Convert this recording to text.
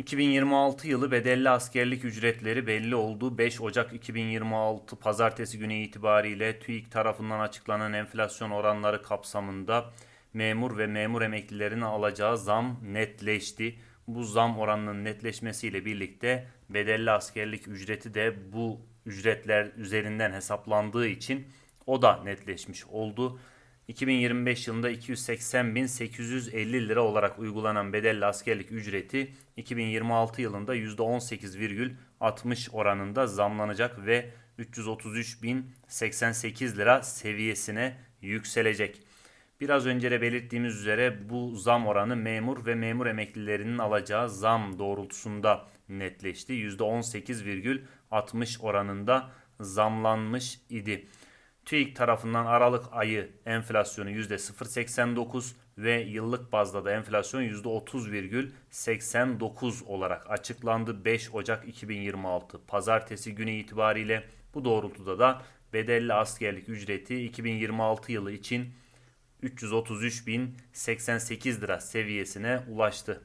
2026 yılı bedelli askerlik ücretleri belli oldu. 5 Ocak 2026 pazartesi günü itibariyle TÜİK tarafından açıklanan enflasyon oranları kapsamında memur ve memur emeklilerinin alacağı zam netleşti. Bu zam oranının netleşmesiyle birlikte bedelli askerlik ücreti de bu ücretler üzerinden hesaplandığı için o da netleşmiş oldu. 2025 yılında 280.850 lira olarak uygulanan bedelli askerlik ücreti 2026 yılında %18,60 oranında zamlanacak ve 333.088 lira seviyesine yükselecek. Biraz önce de belirttiğimiz üzere bu zam oranı memur ve memur emeklilerinin alacağı zam doğrultusunda netleşti. %18,60 oranında zamlanmış idi. TÜİK tarafından Aralık ayı enflasyonu %0.89 ve yıllık bazda da enflasyon %30,89 olarak açıklandı 5 Ocak 2026 pazartesi günü itibariyle. Bu doğrultuda da bedelli askerlik ücreti 2026 yılı için 333.088 lira seviyesine ulaştı.